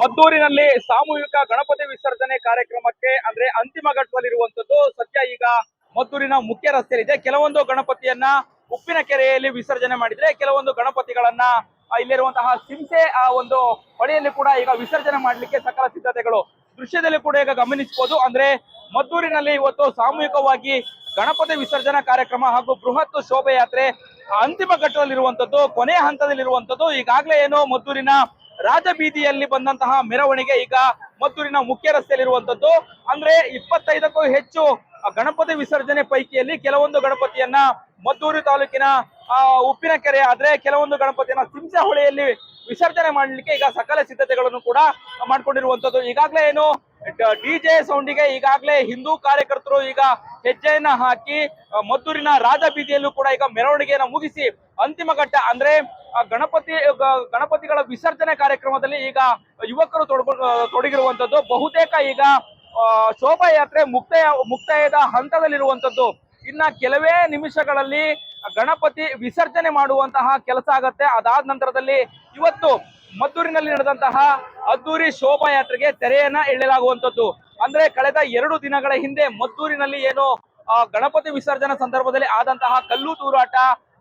ಮದ್ದೂರಿನಲ್ಲಿ ಸಾಮೂಹಿಕ ಗಣಪತಿ ವಿಸರ್ಜನೆ ಕಾರ್ಯಕ್ರಮಕ್ಕೆ, ಅಂದ್ರೆ ಅಂತಿಮ ಘಟ್ಟದಲ್ಲಿರುವಂತದ್ದು ಸದ್ಯ ಈಗ ಮದ್ದೂರಿನ ಮುಖ್ಯ ರಸ್ತೆಯಲ್ಲಿದೆ. ಕೆಲವೊಂದು ಗಣಪತಿಯನ್ನ ಉಪ್ಪಿನ ಕೆರೆಯಲ್ಲಿ ವಿಸರ್ಜನೆ ಮಾಡಿದ್ರೆ, ಕೆಲವೊಂದು ಗಣಪತಿಗಳನ್ನ ಇಲ್ಲಿರುವಂತಹ ಸಿಂಸೆ, ಆ, ಒಂದು ಹೊಳೆಯಲ್ಲಿ ಕೂಡ ಈಗ ವಿಸರ್ಜನೆ ಮಾಡಲಿಕ್ಕೆ ಸಕಲ ಸಿದ್ಧತೆಗಳು. ದೃಶ್ಯದಲ್ಲಿ ಕೂಡ ಈಗ ಗಮನಿಸಬಹುದು. ಅಂದ್ರೆ ಮದ್ದೂರಿನಲ್ಲಿ ಇವತ್ತು ಸಾಮೂಹಿಕವಾಗಿ ಗಣಪತಿ ವಿಸರ್ಜನಾ ಕಾರ್ಯಕ್ರಮ ಹಾಗೂ ಬೃಹತ್ ಶೋಭಾಯಾತ್ರೆ ಅಂತಿಮ ಘಟ್ಟದಲ್ಲಿರುವಂತದ್ದು ಕೊನೆಯ ಹಂತದಲ್ಲಿರುವಂತದ್ದು ಈಗಾಗಲೇ ಏನು ಮದ್ದೂರಿನ ರಾಜಬೀದಿಯಲ್ಲಿ ಬಂದಂತಹ ಮೆರವಣಿಗೆ ಈಗ ಮದ್ದೂರಿನ ಮುಖ್ಯ ರಸ್ತೆಯಲ್ಲಿರುವಂತದ್ದು. ಅಂದ್ರೆ ಇಪ್ಪತ್ತೈದಕ್ಕೂ ಹೆಚ್ಚು ಗಣಪತಿ ವಿಸರ್ಜನೆ ಪೈಕಿಯಲ್ಲಿ ಕೆಲವೊಂದು ಗಣಪತಿಯನ್ನ ಮದ್ದೂರು ತಾಲೂಕಿನ ಉಪ್ಪಿನ ಕೆರೆ ಆದ್ರೆ ಕೆಲವೊಂದು ಗಣಪತಿಯನ್ನ ಸಿಂಸಹೊಳೆಯಲ್ಲಿ ವಿಸರ್ಜನೆ ಮಾಡಲಿಕ್ಕೆ ಈಗ ಸಕಲ ಸಿದ್ಧತೆಗಳನ್ನು ಕೂಡ ಮಾಡ್ಕೊಂಡಿರುವಂತದ್ದು. ಈಗಾಗಲೇ ಏನು ಡಿಜೆ ಸೌಂಡಿಗೆ ಈಗಾಗಲೇ ಹಿಂದೂ ಕಾರ್ಯಕರ್ತರು ಈಗ ಹೆಜ್ಜೆಯನ್ನ ಹಾಕಿ ಮದ್ದೂರಿನ ರಾಜಬೀದಿಯಲ್ಲೂ ಕೂಡ ಈಗ ಮೆರವಣಿಗೆಯನ್ನ ಮುಗಿಸಿ ಅಂತಿಮ ಘಟ್ಟ ಅಂದ್ರೆ ಗಣಪತಿ ಗಣಪತಿಗಳ ವಿಸರ್ಜನೆ ಕಾರ್ಯಕ್ರಮದಲ್ಲಿ ಈಗ ಯುವಕರು ತೊಡಗ ತೊಡಗಿರುವಂತದ್ದು ಬಹುತೇಕ ಈಗ ಶೋಭಾಯಾತ್ರೆ ಮುಕ್ತಾಯ, ಮುಕ್ತಾಯದ ಹಂತದಲ್ಲಿರುವಂತದ್ದು ಇನ್ನ ಕೆಲವೇ ನಿಮಿಷಗಳಲ್ಲಿ ಗಣಪತಿ ವಿಸರ್ಜನೆ ಮಾಡುವಂತಹ ಕೆಲಸ ಆಗತ್ತೆ. ಅದಾದ ನಂತರದಲ್ಲಿ ಇವತ್ತು ಮದ್ದೂರಿನಲ್ಲಿ ನಡೆದಂತಹ ಅದ್ದೂರಿ ಶೋಭಾಯಾತ್ರೆಗೆ ತೆರೆಯನ್ನ ಎಳೆಯಲಾಗುವಂತದ್ದು ಅಂದ್ರೆ ಕಳೆದ ಎರಡು ದಿನಗಳ ಹಿಂದೆ ಮದ್ದೂರಿನಲ್ಲಿ ಏನು ಗಣಪತಿ ವಿಸರ್ಜನಾ ಸಂದರ್ಭದಲ್ಲಿ ಆದಂತಹ ಕಲ್ಲು ತೂರಾಟ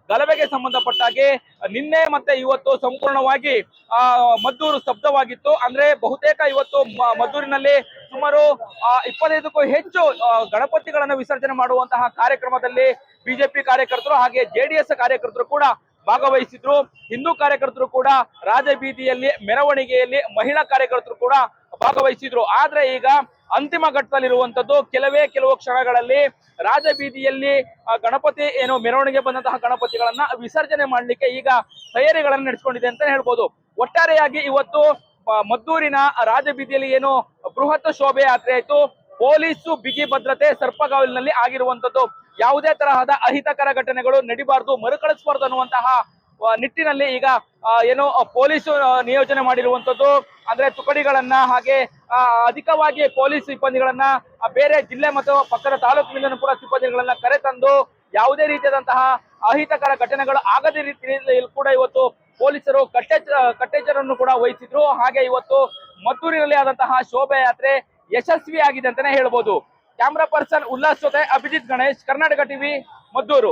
ಗಲಭೆಗೆ ಸಂಬಂಧಪಟ್ಟ ಹಾಗೆ ನಿನ್ನೆ ಮತ್ತೆ ಇವತ್ತು ಸಂಪೂರ್ಣವಾಗಿ, ಆ, ಮದ್ದೂರು ಸ್ತಬ್ಧವಾಗಿತ್ತು. ಅಂದ್ರೆ ಬಹುತೇಕ ಇವತ್ತು ಮದ್ದೂರಿನಲ್ಲಿ ಸುಮಾರು ಇಪ್ಪತ್ತೈದಕ್ಕೂ ಹೆಚ್ಚು ಗಣಪತಿಗಳನ್ನು ವಿಸರ್ಜನೆ ಮಾಡುವಂತಹ ಕಾರ್ಯಕ್ರಮದಲ್ಲಿ ಬಿಜೆಪಿ ಕಾರ್ಯಕರ್ತರು ಹಾಗೆ ಜೆಡಿಎಸ್ ಕಾರ್ಯಕರ್ತರು ಕೂಡ ಭಾಗವಹಿಸಿದ್ರು. ಹಿಂದೂ ಕಾರ್ಯಕರ್ತರು ಕೂಡ ರಾಜಬೀದಿಯಲ್ಲಿ, ಮೆರವಣಿಗೆಯಲ್ಲಿ ಮಹಿಳಾ ಕಾರ್ಯಕರ್ತರು ಕೂಡ ಭಾಗವಹಿಸಿದ್ರು. ಆದ್ರೆ ಈಗ ಅಂತಿಮ ಘಟ್ಟದಲ್ಲಿರುವಂತದ್ದು ಕೆಲವೇ ಕೆಲವು ಕ್ಷಣಗಳಲ್ಲಿ ರಾಜಬೀದಿಯಲ್ಲಿ ಗಣಪತಿ ಏನು ಮೆರವಣಿಗೆ ಬಂದಂತಹ ಗಣಪತಿಗಳನ್ನ ವಿಸರ್ಜನೆ ಮಾಡಲಿಕ್ಕೆ ಈಗ ತಯಾರಿಗಳನ್ನು ನಡೆಸಿಕೊಂಡಿದೆ ಅಂತ ಹೇಳ್ಬೋದು. ಒಟ್ಟಾರೆಯಾಗಿ ಇವತ್ತು ಮದ್ದೂರಿನ ರಾಜಬೀದಿಯಲ್ಲಿ ಏನು ಬೃಹತ್ ಶೋಭೆ ಯಾತ್ರೆ ಆಯ್ತು. ಪೊಲೀಸು ಬಿಗಿ ಭದ್ರತೆ ಸರ್ಪಗಾವಲಿನಲ್ಲಿ ಆಗಿರುವಂತದ್ದು. ಯಾವುದೇ ತರಹದ ಅಹಿತಕರ ಘಟನೆಗಳು ನಡಿಬಾರದು, ಮರುಕಳಿಸಬಾರದು ಅನ್ನುವಂತಹ ನಿಟ್ಟಿನಲ್ಲಿ ಈಗ ಏನು ಪೊಲೀಸು ನಿಯೋಜನೆ ಮಾಡಿರುವಂತದ್ದು. ಅಂದ್ರೆ ತುಕಡಿಗಳನ್ನ ಹಾಗೆ ಅಧಿಕವಾಗಿ ಪೊಲೀಸ್ ಸಿಬ್ಬಂದಿಗಳನ್ನ ಬೇರೆ ಜಿಲ್ಲೆ ಮತ್ತು ಪಕ್ಕದ ತಾಲೂಕಿನಿಂದ ಕೂಡ ಸಿಬ್ಬಂದಿಗಳನ್ನ ಕರೆತಂದು ಯಾವುದೇ ರೀತಿಯಾದಂತಹ ಅಹಿತಕರ ಘಟನೆಗಳು ಆಗದೇ ರೀತಿಯಲ್ಲಿ ಕೂಡ ಇವತ್ತು ಪೊಲೀಸರು ಕಟ್ಟೆಚ್ಚರ ಕಟ್ಟೆಚ್ಚರನ್ನು ಕೂಡ ವಹಿಸಿದ್ರು. ಹಾಗೆ ಇವತ್ತು ಮದ್ದೂರಿನಲ್ಲಿ ಆದಂತಹ ಶೋಭಾಯಾತ್ರೆ ಯಶಸ್ವಿಯಾಗಿದೆ ಅಂತಾನೆ ಹೇಳ್ಬೋದು. ಕ್ಯಾಮ್ರಾ ಪರ್ಸನ್ ಉಲ್ಲಾಸ್ ಜೊತೆ ಅಭಿಜಿತ್ ಗಣೇಶ್, ಕರ್ನಾಟಕ ಟಿವಿ, ಮದ್ದೂರು.